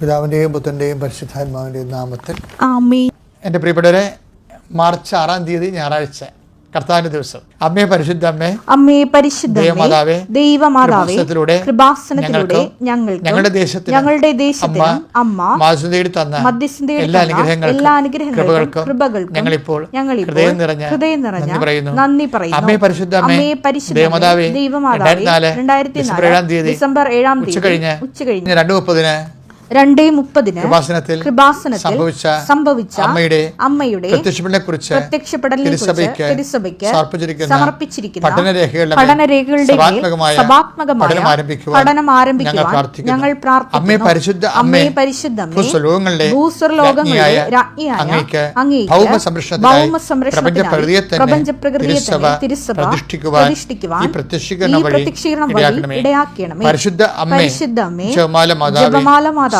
പിതാവിന്റെയും പുത്രന്റെയും പരിശുദ്ധാത്മാവിന്റെയും നാമത്തിൽ. എന്റെ പ്രിയപ്പെട്ടവരെ മാർച്ച് ആറാം തീയതി ഞായറാഴ്ച കർത്താവിന്റെ ദിവസം. അമ്മേ പരിശുദ്ധ അമ്മേ അമ്മേ പരിശുദ്ധ ദൈവമാതാവേ, ദൈവമാതാവേ കൃപാസനത്തിലൂടെ കൃപാസനത്തിലൂടെ ഞങ്ങളുടെ ദേശത്തിനും ഞങ്ങളുടെ ദേശത്തിനും അമ്മ മാസം തേടി തന്ന എല്ലാ അനുഗ്രഹങ്ങളും എല്ലാ അനുഗ്രഹങ്ങൾക്കും കൃപകൾക്കും ഞങ്ങളിപ്പോൾ ഞങ്ങളിപ്പോൾ ഹൃദയം നിറഞ്ഞ ഹൃദയം നിറഞ്ഞ നന്ദി പറയുന്നു. നന്ദി പറയുന്നു. അമ്മേ പരിശുദ്ധ അമ്മേ പരിശുദ്ധ ദൈവമാതാവേ ദൈവമാതാവേ രണ്ടായിരത്തി രണ്ടായിരത്തി ഡിസംബർ ഏഴാം തീയതി ഡിസംബർ ഏഴാം തീയതി ഉച്ചകഴിഞ്ഞ് ഉച്ചകഴിഞ്ഞ് രണ്ട് മുപ്പതിന് രണ്ടേ മുപ്പതിന് കൃപാസനത്തിൽ സംഭവിച്ച അമ്മയുടെ അമ്മയുടെ പ്രത്യക്ഷപ്പെടലിനെക്കുറിച്ച് പ്രത്യക്ഷപ്പെടലിനെ കുറിച്ച് തിരുസഭയ്ക്ക് തിരുസഭയ്ക്ക് സമർപ്പിച്ചിരിക്കുന്ന പഠനരേഖകളുടെ പഠനം ആരംഭിക്കുവാൻ ഞങ്ങൾ പ്രാർത്ഥിക്കുന്നു. പരിശുദ്ധ അമ്മേ അമ്മേ പരിശുദ്ധ ഭൂസ്വലോകങ്ങളുടെ രാജ്ഞിയായ അങ്ങേക്ക് ഭൗമ സംരക്ഷണത്തിനായി തന്നെ തിരുസഭ പ്രതിഷ്ഠിക്കുവാൻ ഈ പ്രത്യക്ഷീകരണം ഈ വഴി ഇടയാക്കണമേ. ഇടയാക്കണമേ. പരിശുദ്ധ അമ്മേ പരിശുദ്ധ അമ്മേ ജപമാല മാതാവേ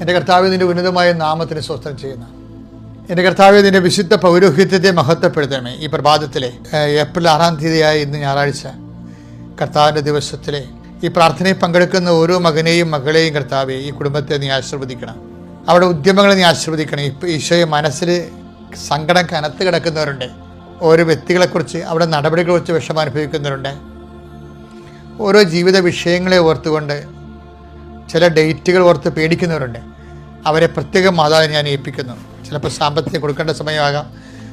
എന്റെ കർത്താവ് നിന്റെ ഉന്നതമായ നാമത്തിന് സ്വസ്ഥം ചെയ്യുന്ന. എന്റെ കർത്താവ് നിന്റെ വിശുദ്ധ പൗരോഹിത്യത്തെ മഹത്വപ്പെടുത്തണമേ. ഈ പ്രഭാതത്തിലെ ഏപ്രിൽ ആറാം തീയതിയായ ഇന്ന് ഞായറാഴ്ച കർത്താവിന്റെ ദിവസത്തിലെ ഈ പ്രാർത്ഥനയിൽ പങ്കെടുക്കുന്ന ഓരോ മകനെയും മകളെയും കർത്താവെ ഈ കുടുംബത്തെ നീ ആശീർവദിക്കണം. അവരുടെ ഉദ്യമങ്ങളെ നീ ആശീർവദിക്കണം. ഇപ്പം ഈശോയെ മനസ്സിൽ സങ്കടം കനത്ത് കിടക്കുന്നവരുണ്ട്. ഓരോ വ്യക്തികളെക്കുറിച്ച് അവിടെ നടപടികളെക്കുറിച്ച് വിഷമം അനുഭവിക്കുന്നവരുണ്ട്. ഓരോ ജീവിത വിഷയങ്ങളെ ഓർത്തുകൊണ്ട് ചില ഡേറ്റുകൾ ഓർത്ത് പേടിക്കുന്നവരുണ്ട്. അവരെ പ്രത്യേകം മാതാവിനെ ഞാൻ ഏൽപ്പിക്കുന്നു. ചിലപ്പോൾ സാമ്പത്തികം കൊടുക്കേണ്ട സമയമാകാം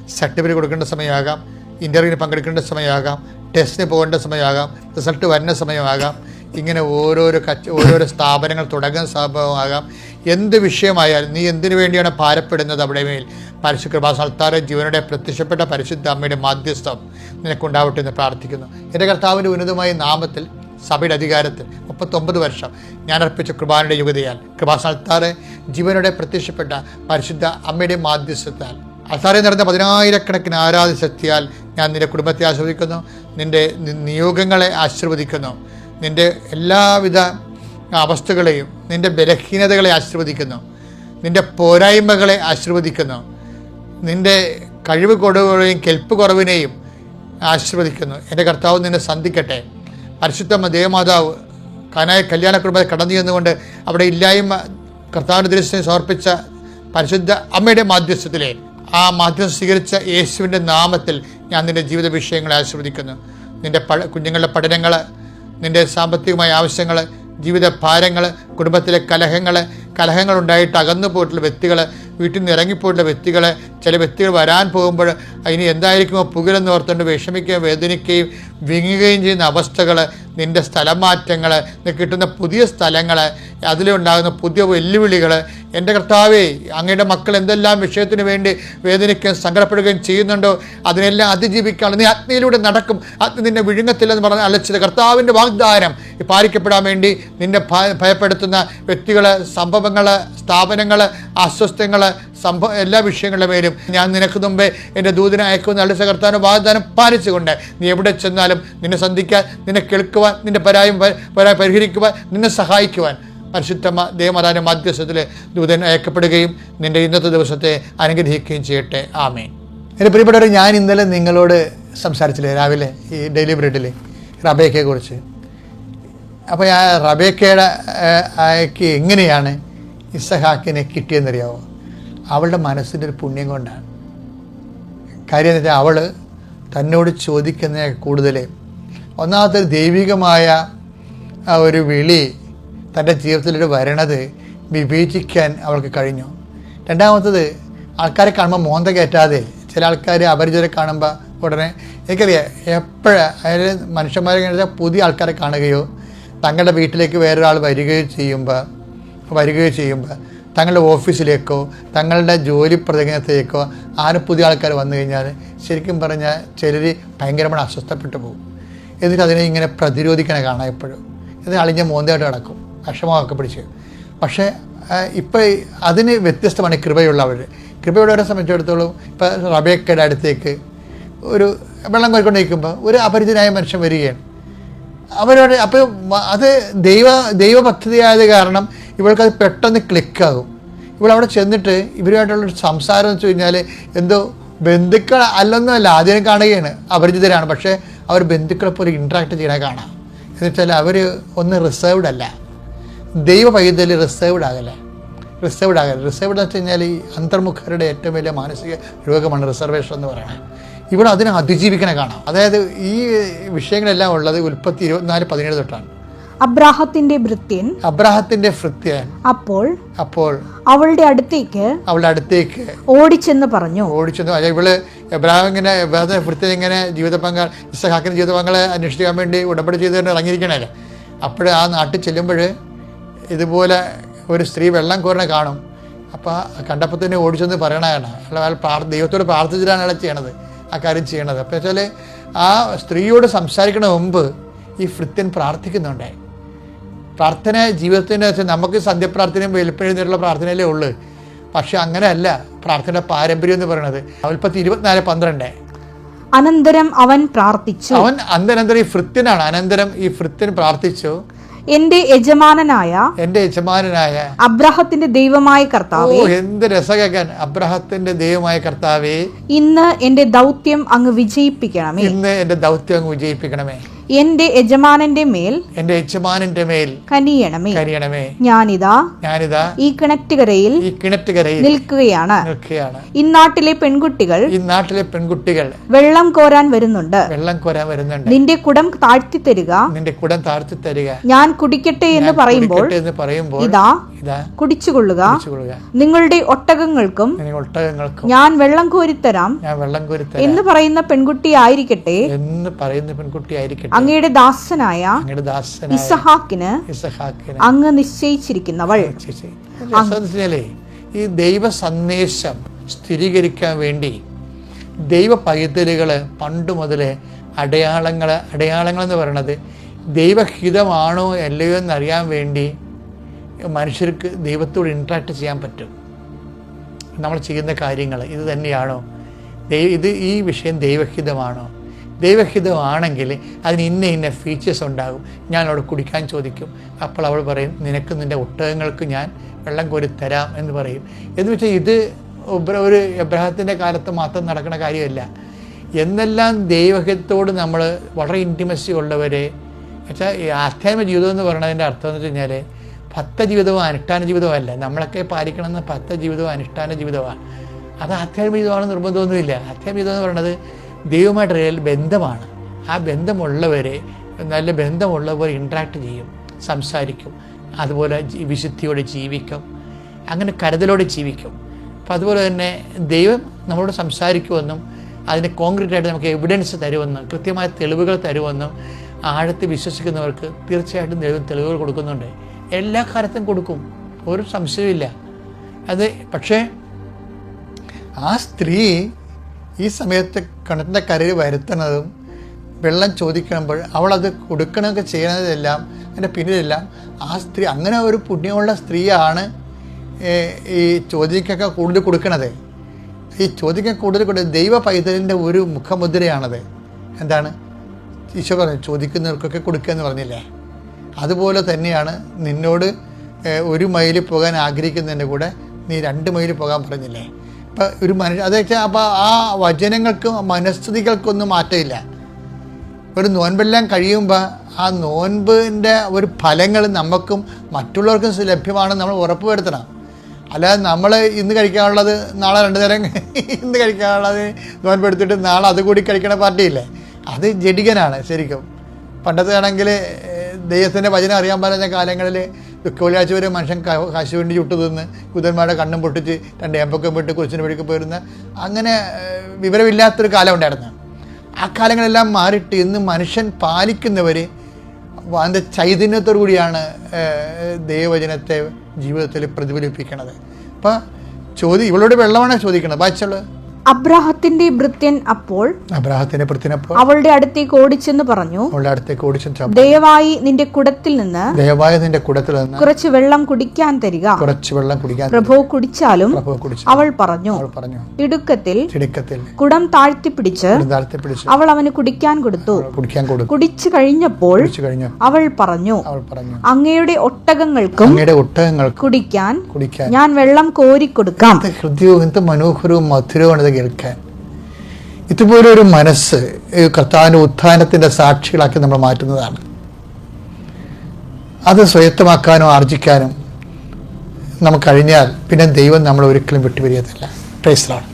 സർട്ടിഫിക്കറ്റ് കൊടുക്കേണ്ട സമയമാകാം ഇന്റർവ്യൂവിന് പങ്കെടുക്കേണ്ട സമയമാകാം ടെസ്റ്റിന് പോകേണ്ട സമയമാകാം റിസൾട്ട് വരുന്ന സമയമാകാം ഇങ്ങനെ ഓരോരോ കച്ച ഓരോരോ സ്ഥാപനങ്ങൾ തുടങ്ങുന്ന സംഭവമാകാം എന്ത് വിഷയമായാലും നീ എന്തിനു വേണ്ടിയാണ് ഭാരപ്പെടുന്നത് അവിടെ മേൽ? പരിശുദ്ധ കൃപാസൽത്താരെ ജീവനുടെ പ്രത്യക്ഷപ്പെട്ട പരിശുദ്ധ അമ്മയുടെ മാധ്യസ്ഥം നിനക്കുണ്ടാവട്ടെ എന്ന് പ്രാർത്ഥിക്കുന്നു. എന്റെ കർത്താവിന്റെ ഉന്നതമായ നാമത്തിൽ സഭയുടെ അധികാരത്തിൽ മുപ്പത്തൊമ്പത് വർഷം ഞാൻ അർപ്പിച്ച കൃപാനയുടെ യുഗതയാൽ കൃപാസൽത്താറെ ജീവനോടെ പ്രത്യക്ഷപ്പെട്ട പരിശുദ്ധ അമ്മയുടെ മാധ്യസ്ഥത്താൽ അൽത്താറെ നടന്ന പതിനായിരക്കണക്കിന് ആരാധ ശക്തിയാൽ ഞാൻ നിന്റെ കുടുംബത്തെ ആസ്വദിക്കുന്നു നിന്റെ നിയോഗങ്ങളെ ആശീർവദിക്കുന്നു നിന്റെ എല്ലാവിധ അവസ്ഥകളെയും നിന്റെ ബലഹീനതകളെ ആശീർവദിക്കുന്നു നിന്റെ പോരായ്മകളെ ആശീർവദിക്കുന്നു നിന്റെ കഴിവ് കുറവുകളെയും കെൽപ്പ് കുറവിനെയും ആശീർവദിക്കുന്നു. എന്റെ കർത്താവ് നിന്നെ സന്ധിക്കട്ടെ. പരിശുദ്ധ ദേവമാതാവ് കാനായ കല്യാണ കുടുംബത്തിൽ കടന്നു ചെന്നുകൊണ്ട് അവിടെ ഇല്ലായ്മ കർത്താവിന്റെ ദൃശ്യം സമർപ്പിച്ച പരിശുദ്ധ അമ്മയുടെ മാധ്യസ്ഥത്തിലെ ആ മാധ്യസ്ഥം സ്വീകരിച്ച യേശുവിന്റെ നാമത്തിൽ ഞാൻ നിന്റെ ജീവിത വിഷയങ്ങളെ ആശീർവദിക്കുന്നു. നിന്റെ പ കുഞ്ഞുങ്ങളുടെ പഠനങ്ങൾ നിന്റെ സാമ്പത്തികമായ ആവശ്യങ്ങൾ ജീവിത ഭാരങ്ങൾ കുടുംബത്തിലെ കലഹങ്ങൾ കലഹങ്ങളുണ്ടായിട്ട് അകന്നു പോയിട്ടുള്ള വ്യക്തികൾ വീട്ടിൽ നിന്ന് ഇറങ്ങിപ്പോയിട്ടുള്ള വ്യക്തികൾ ചില വ്യക്തികൾ വരാൻ പോകുമ്പോൾ അതിന് എന്തായിരിക്കുമോ പുകിലെന്ന് ഓർത്തുകൊണ്ട് വിഷമിക്കുകയും വേദനിക്കുകയും വിങ്ങുകയും ചെയ്യുന്ന അവസ്ഥകൾ നിന്റെ സ്ഥലമാറ്റങ്ങൾ നിന്ന് കിട്ടുന്ന പുതിയ സ്ഥലങ്ങൾ അതിലുണ്ടാകുന്ന പുതിയ വെല്ലുവിളികൾ എന്റെ കർത്താവേ അങ്ങയുടെ മക്കൾ എന്തെല്ലാം വിഷയത്തിന് വേണ്ടി വേദനിക്കുകയും സങ്കടപ്പെടുകയും ചെയ്യുന്നുണ്ടോ അതിനെല്ലാം അതിജീവിക്കാനുള്ള നീ അഗ്നിയിലൂടെ നടക്കും. അഗ്നി നിന്നെ വിഴുങ്ങത്തില്ലെന്ന് പറഞ്ഞ് അലച്ചത് കർത്താവിന്റെ വാഗ്ദാനം പാലിക്കപ്പെടാൻ വേണ്ടി നിന്നെ ഭയപ്പെടുത്തുന്ന വ്യക്തികൾ സംഭവങ്ങൾ സ്ഥാപനങ്ങൾ അസ്വസ്ഥങ്ങൾ സംഭവ എല്ലാ വിഷയങ്ങളുടെ പേരും ഞാൻ നിനക്ക് മുമ്പേ എന്റെ ദൂതനെ അയക്കുമെന്ന് അളിച്ച കർത്താവിന്റെ വാഗ്ദാനം പാലിച്ചുകൊണ്ട് നീ എവിടെ ചെന്നാലും നിന്നെ സന്ധിക്കാൻ നിന്നെ കേൾക്കുവാൻ നിന്റെ പരായം പരായം പരാ പരിഹരിക്കുവാൻ നിന്നെ സഹായിക്കുവാൻ പരിശുദ്ധ ദേവമാതാവിന്റെ മധ്യസ്ഥത്തിൽ ദൂതൻ അയക്കപ്പെടുകയും നിന്റെ ഇന്നത്തെ ദിവസത്തെ അനുഗ്രഹിക്കുകയും ചെയ്യട്ടെ. ആമേ എന്റെ പ്രിയപ്പെട്ടവർ ഞാൻ ഇന്നലെ നിങ്ങളോട് സംസാരിച്ചില്ലേ രാവിലെ ഈ ഡെയിലി ബ്രെഡിൽ റബേക്കയെക്കുറിച്ച്. അപ്പോൾ ആ റബേക്കയുടെ അയക്ക് എങ്ങനെയാണ് ഇസഹാക്കിനെ കിട്ടിയെന്നറിയാവോ? അവളുടെ മനസ്സിന്റെ ഒരു പുണ്യം കൊണ്ടാണ്. കാര്യം എന്ന് വെച്ചാൽ അവൾ തന്നോട് ചോദിക്കുന്ന കൂടുതൽ ഒന്നാമത്തെ ദൈവികമായ ഒരു വിളി തന്റെ ജീവിതത്തിലൊരു വരണത് വിവേചിക്കാൻ അവൾക്ക് കഴിഞ്ഞു. രണ്ടാമത്തത് ആൾക്കാരെ കാണുമ്പോൾ മോന്ത കയറ്റാതെ ചില ആൾക്കാർ അപരിചിതരെ കാണുമ്പോൾ ഉടനെ എനിക്കറിയാം എപ്പോഴും അതായത് മനുഷ്യന്മാരെ കഴിഞ്ഞാൽ പുതിയ ആൾക്കാരെ കാണുകയോ തങ്ങളുടെ വീട്ടിലേക്ക് വേറൊരാൾ വരികയോ ചെയ്യുമ്പോൾ വരികയോ ചെയ്യുമ്പോൾ തങ്ങളുടെ ഓഫീസിലേക്കോ തങ്ങളുടെ ജോലി പ്രദേശത്തേക്കോ ആരും പുതിയ ആൾക്കാർ വന്നു കഴിഞ്ഞാൽ ശരിക്കും പറഞ്ഞാൽ ചിലർ ഭയങ്കരമായി അസ്വസ്ഥപ്പെട്ടു പോകും. എന്നിട്ട് അതിനെ ഇങ്ങനെ പ്രതിരോധിക്കണ കാണാം എപ്പോഴും. ഇത് അളിഞ്ഞ മോന്തയായിട്ട് കിടക്കും വിഷമമൊക്കെ പിടിച്ച്. പക്ഷേ ഇപ്പോൾ അതിന് വ്യത്യസ്തമാണ് കൃപയുള്ളവർ. കൃപയുള്ളവരെ സംബന്ധിച്ചിടത്തോളം ഇപ്പോൾ റബേക്കയുടെ അടുത്തേക്ക് ഒരു വെള്ളം കോരിക്കൊണ്ടിരിക്കുമ്പോൾ ഒരു അപരിചിതനായ മനുഷ്യൻ വരികയാണ്. അവരോട് അപ്പോൾ അത് ദൈവ ദൈവപദ്ധതിയായത് കാരണം ഇവൾക്കത് പെട്ടെന്ന് ക്ലിക്കാകും. ഇവളവിടെ ചെന്നിട്ട് ഇവരുമായിട്ടുള്ളൊരു സംസാരം എന്ന് വെച്ച് കഴിഞ്ഞാൽ എന്തോ ബന്ധുക്കൾ അല്ലെന്നല്ല ആദ്യം കാണുകയാണ്. അപരിചിതരാണ്. പക്ഷേ അവർ ബന്ധുക്കളെ പോലെ ഇൻട്രാക്ട് ചെയ്യണേ കാണാം. എന്നുവെച്ചാൽ അവർ ഒന്ന് റിസർവ്ഡ് അല്ല. ദൈവ പൈതൽ റിസർവ്ഡ് ആകല്ല. റിസർവ്ഡ് ആകല്ല. റിസർവ്ഡ് എന്ന് വെച്ച് കഴിഞ്ഞാൽ ഈ അന്തർമുഖരുടെ ഏറ്റവും വലിയ മാനസിക രോഗമാണ് റിസർവേഷൻ എന്ന് പറയുന്നത്. ഇവിടെ അതിനെ അതിജീവിക്കണേ കാണാം. അതായത് ഈ വിഷയങ്ങളെല്ലാം ഉള്ളത് ഉൽപ്പത്തി ഇരുപത്തിനാല് പതിനേഴ് തൊട്ടാണ്. അബ്രാഹത്തിന്റെ ഭൃത്യൻ. അബ്രാഹത്തിന്റെ ഭൃത്യൻ. അപ്പോൾ അപ്പോൾ അവളുടെ അടുത്തേക്ക് അവളുടെ അടുത്തേക്ക് ഓടിച്ചെന്ന് പറഞ്ഞു. ഓടിച്ചെന്ന് ഇവൾ എബ്രാഹിം ഇങ്ങനെ ഭൃത്യൻ ഇങ്ങനെ ജീവിത പങ്കാൾ ഇസഹാക്കിന് ജീവിത പങ്കാളെ അന്വേഷിക്കാൻ വേണ്ടി ഉടമ്പടി ചെയ്തുകൊണ്ട് ഇറങ്ങിയിരിക്കണല്ലേ? അപ്പോൾ ആ നാട്ടിൽ ചെല്ലുമ്പോൾ ഇതുപോലെ ഒരു സ്ത്രീ വെള്ളം കോരണ കാണും. അപ്പോൾ കണ്ടപ്പോൾ തന്നെ ഓടിച്ചെന്ന് പറയണതാണ് അല്ല അയാൾ പ്രാർ ദൈവത്തോട് പ്രാർത്ഥിച്ചിട്ടാണ് അയാൾ ചെയ്യണത് ആ കാര്യം ചെയ്യണത്. അപ്പോൾ വെച്ചാൽ ആ സ്ത്രീയോട് സംസാരിക്കണ മുമ്പ് ഈ ഭൃത്യൻ പ്രാർത്ഥിക്കുന്നുണ്ടേ പ്രാർത്ഥന ജീവിതത്തിന്റെ വെച്ചാൽ നമുക്ക് സന്ധ്യപ്രാർത്ഥനയും വെളുപ്പെഴുന്നേറ്റുള്ള പ്രാർത്ഥനയല്ലേ ഉള്ളൂ. പക്ഷെ അങ്ങനെയല്ല. പ്രാർത്ഥന പാരമ്പര്യം എന്ന് പറയുന്നത്. അവൽപ്പത്തി ഇരുപത്തിനാല് പന്ത്രണ്ട്. അനന്തരം അവൻ പ്രാർത്ഥിച്ചു. അവൻ അന്തരന്തരം ഈ ഭൃത്യനാണ്. അനന്തരം ഈ ഭൃത്യൻ പ്രാർത്ഥിച്ചു. എന്റെ യജമാനനായ എന്റെ യജമാനനായ അബ്രാഹത്തിന്റെ ദൈവമായ കർത്താവ്. എന്ത് രസകൻ അബ്രഹത്തിന്റെ ദൈവമായ കർത്താവേ. ഇന്ന് എന്റെ ദൗത്യം അങ്ങ് വിജയിപ്പിക്കണമേ. ഇന്ന് എന്റെ ദൗത്യം അങ്ങ് വിജയിപ്പിക്കണമേ. എന്റെ യജമാനന്റെ മേൽ എന്റെ യജമാനന്റെ മേൽ കനിയണമേ. കനിയണമേ. ഞാനിതാ ഞാനിതാ ഈ കിണറ്റുകരയിൽ ഈ കിണറ്റുകരയിൽ നിൽക്കുകയാണ്. നിൽക്കുകയാണ്. ഇന്നാട്ടിലെ പെൺകുട്ടികൾ ഇന്നാട്ടിലെ നാട്ടിലെ പെൺകുട്ടികൾ വെള്ളം കോരാൻ വരുന്നുണ്ട്. വെള്ളം കോരാൻ വരുന്നുണ്ട്. നിന്റെ കുടം താഴ്ത്തി തരിക. നിന്റെ കുടം താഴ്ത്തി തരിക. ഞാൻ കുടിക്കട്ടെ എന്ന് പറയുമ്പോൾ എന്ന് പറയുമ്പോൾ ഇതാ കുടിച്ചുകൊള്ളുക. നിങ്ങളുടെ ഒട്ടകങ്ങൾക്കും ഒട്ടകങ്ങൾക്കും ഞാൻ വെള്ളം കോരിത്തരാം. ഞാൻ വെള്ളം കോരിത്തരാം. എന്ന് പറയുന്ന പെൺകുട്ടി ആയിരിക്കട്ടെ? എന്ന് പറയുന്ന പെൺകുട്ടി ആയിരിക്കട്ടെ? അങ്ങയുടെ ദാസനായ അങ്ങയുടെ ദാസനായ ഇസഹാക്കിന് ഇസഹാക്കിന് അങ്ങ് നിശ്ചയിച്ചിരിക്കുന്നവൾ. ഈ ദൈവ സന്ദേശം സ്ഥിരീകരിക്കാൻ വേണ്ടി ദൈവ പൈതലുകൾ പണ്ട് മുതലേ അടയാളങ്ങൾ അടയാളങ്ങൾ എന്ന് പറയണത് ദൈവഹിതമാണോ അല്ലയോ എന്നറിയാൻ വേണ്ടി മനുഷ്യർക്ക് ദൈവത്തോട് ഇൻട്രാക്ട് ചെയ്യാൻ പറ്റും. നമ്മൾ ചെയ്യുന്ന കാര്യങ്ങൾ ഇത് തന്നെയാണോ? ഇത് ഈ വിഷയം ദൈവഹിതമാണോ? ദൈവഹിതമാണെങ്കിൽ അതിന് ഇന്ന ഇന്ന ഫീച്ചേഴ്സ് ഉണ്ടാകും. ഞാൻ അവിടെ കുടിക്കാൻ ചോദിക്കും. അപ്പോൾ അവൾ പറയും നിനക്ക് നിന്റെ ഒട്ടകങ്ങൾക്ക് ഞാൻ വെള്ളം കോരി തരാം എന്ന് പറയും. എന്ന് വെച്ചാൽ ഇത് ഒരു എബ്രഹത്തിന്റെ കാലത്ത് മാത്രം നടക്കുന്ന കാര്യമല്ല. എന്നെല്ലാം ദൈവഹിതത്തോട് നമ്മൾ വളരെ ഇന്റിമസി ഉള്ളവരെ വെച്ചാൽ ആധ്യാത്മിക ആധ്യാത്മ ജീവിതം എന്ന് പറയുന്നതിന്റെ അർത്ഥം എന്ന് വെച്ച് കഴിഞ്ഞാൽ ഭക്ത ജീവിതവും അനുഷ്ഠാന ജീവിതവും അല്ല നമ്മളൊക്കെ പാലിക്കണമെന്ന ഭക്ത ജീവിതവും അനുഷ്ഠാന ജീവിതമാണ്. അത് ആധ്യാത്മ ജീവിതമാണ് നിർബന്ധമൊന്നുമില്ല. ആധ്യാത്മ ജീവിതം എന്ന് പറയുന്നത് ദൈവമായിട്ട് റിയൽ ബന്ധമാണ്. ആ ബന്ധമുള്ളവരെ നല്ല ബന്ധമുള്ളവർ ഇൻട്രാക്ട് ചെയ്യും സംസാരിക്കും അതുപോലെ വിശുദ്ധിയോടെ ജീവിക്കും അങ്ങനെ കരുതലോടെ ജീവിക്കും. അപ്പം അതുപോലെ തന്നെ ദൈവം നമ്മളോട് സംസാരിക്കുമെന്നും അതിന് കോൺക്രീറ്റ് ആയിട്ട് നമുക്ക് എവിഡൻസ് തരുമെന്നും കൃത്യമായ തെളിവുകൾ തരുമെന്നും ആഴത്തിൽ വിശ്വസിക്കുന്നവർക്ക് തീർച്ചയായിട്ടും ദൈവം തെളിവുകൾ കൊടുക്കുന്നുണ്ട്. എല്ലാ കാലത്തും കൊടുക്കും. ഒരു സംശയമില്ല അത് പക്ഷേ ആ സ്ത്രീ ഈ സമയത്ത് കിണറ്റിന്റെ കരയിൽ വരുത്തുന്നതും വെള്ളം ചോദിക്കുമ്പോൾ അവളത് കൊടുക്കണമൊക്കെ ചെയ്യുന്നതെല്ലാം അതിന്റെ പിന്നിലെല്ലാം ആ സ്ത്രീ അങ്ങനെ ഒരു പുണ്യമുള്ള സ്ത്രീയാണ് ഈ ചോദ്യക്കൊക്കെ കൂടുതൽ കൊടുക്കണത്. ഈ ചോദ്യം കൂടുതൽ കൊടുക്കുന്നത് ദൈവ പൈതലിന്റെ ഒരു മുഖമുദ്രയാണത്. എന്താണ്? ഈശോ പറഞ്ഞു ചോദിക്കുന്നവർക്കൊക്കെ കൊടുക്കുക എന്ന് പറഞ്ഞില്ലേ? അതുപോലെ തന്നെയാണ് നിന്നോട് ഒരു മൈൽ പോകാൻ ആഗ്രഹിക്കുന്നതിന്റെ കൂടെ നീ രണ്ട് മൈൽ പോകാൻ പറഞ്ഞില്ലേ? അപ്പം ഒരു മനുഷ്യ അത് അപ്പോൾ ആ വചനങ്ങൾക്കും മനസ്ഥിതികൾക്കൊന്നും മാറ്റമില്ല. ഒരു നോൻപെല്ലാം കഴിയുമ്പോൾ ആ നോൻപിന്റെ ഒരു ഫലങ്ങൾ നമുക്കും മറ്റുള്ളവർക്കും ലഭ്യമാണെന്ന് നമ്മൾ ഉറപ്പ് ഉറപ്പുവരുത്തണം. അല്ലാതെ നമ്മൾ ഇന്ന് കഴിക്കാനുള്ളത് നാളെ രണ്ട് നേരം ഇന്ന് കഴിക്കാനുള്ളത് നോൻപെടുത്തിട്ട് നാളെ അതുകൂടി കഴിക്കണ പാർട്ടിയില്ലേ? അത് ജഡികനാണ് ശരിക്കും. പണ്ടത്തെ ആണെങ്കിൽ ദൈവത്തിന്റെ വചനം അറിയാൻ പറഞ്ഞ കാലങ്ങളിൽ വെള്ളിയാഴ്ച വരെ മനുഷ്യൻ കാശ് വേണ്ടി ചുട്ടു തിന്ന് കുതിരന്മാരുടെ കണ്ണും പൊട്ടിച്ച് രണ്ട് ഏമ്പൊക്കെ വിട്ട് കൊച്ചിന് വഴിക്ക് പോയിരുന്ന അങ്ങനെ വിവരമില്ലാത്തൊരു കാലം ഉണ്ടായിരുന്നു. ആ കാലങ്ങളെല്ലാം മാറിയിട്ട് ഇന്ന് മനുഷ്യൻ പാലിക്കുന്നവർ അതിന്റെ ചൈതന്യത്തോടു കൂടിയാണ് ദൈവവചനത്തെ ജീവിതത്തിൽ പ്രതിഫലിപ്പിക്കുന്നത് അപ്പം ചോദ്യം ഇവളോട് വെള്ളമാണ് ചോദിക്കുന്നത് വായിച്ചുള്ളത് അബ്രാഹത്തിന്റെ ഭൃത്യൻ അപ്പോൾ പ്രതിനപ്പോൾ അവളുടെ അടുത്തേക്ക് ഓടിച്ചെന്ന് പറഞ്ഞു. അവളുടെ അടുത്തേക്ക് ഓടിച്ചെന്ന് ദയവായി നിന്റെ കുടത്തിൽ നിന്ന് ദയവായി നിന്റെ കുടത്തിൽ നിന്ന് കുറച്ച് വെള്ളം കുടിക്കാൻ തരിക. കുറച്ച് വെള്ളം കുടിക്കാൻ പ്രഭു കുടിച്ചാലും അവൾ പറഞ്ഞു പറഞ്ഞു ഇടുക്കത്തിൽ ഇടുക്കത്തിൽ കുടം താഴ്ത്തി പിടിച്ച് അവൾ അവന് കുടിക്കാൻ കൊടുത്തു. കുടിക്കാൻ കൊടുത്തു. കുടിച്ചു കഴിഞ്ഞപ്പോൾ അവൾ പറഞ്ഞു അവൾ പറഞ്ഞു അങ്ങയുടെ ഒട്ടകങ്ങൾക്കും അങ്ങയുടെ ഒട്ടകങ്ങൾക്ക് കുടിക്കാൻ കുടിക്കാൻ ഞാൻ വെള്ളം കോരി കൊടുക്കാം ഹൃദയവും എന്ത് മനോഹരവും മധുരവും കേൾക്കാൻ. ഇതുപോലെ ഒരു മനസ്സ് കർത്താവിന്റെ ഉത്ഥാനത്തിന്റെ സാക്ഷികളാക്കി നമ്മൾ മാറ്റുന്നതാണ്. അത് സ്വയത്തമാക്കാനും ആർജിക്കാനും നമുക്ക് കഴിഞ്ഞാൽ പിന്നെ ദൈവം നമ്മൾ ഒരിക്കലും വിട്ടുപിരിയത്തില്ല. പ്രൈസ്ലാണ്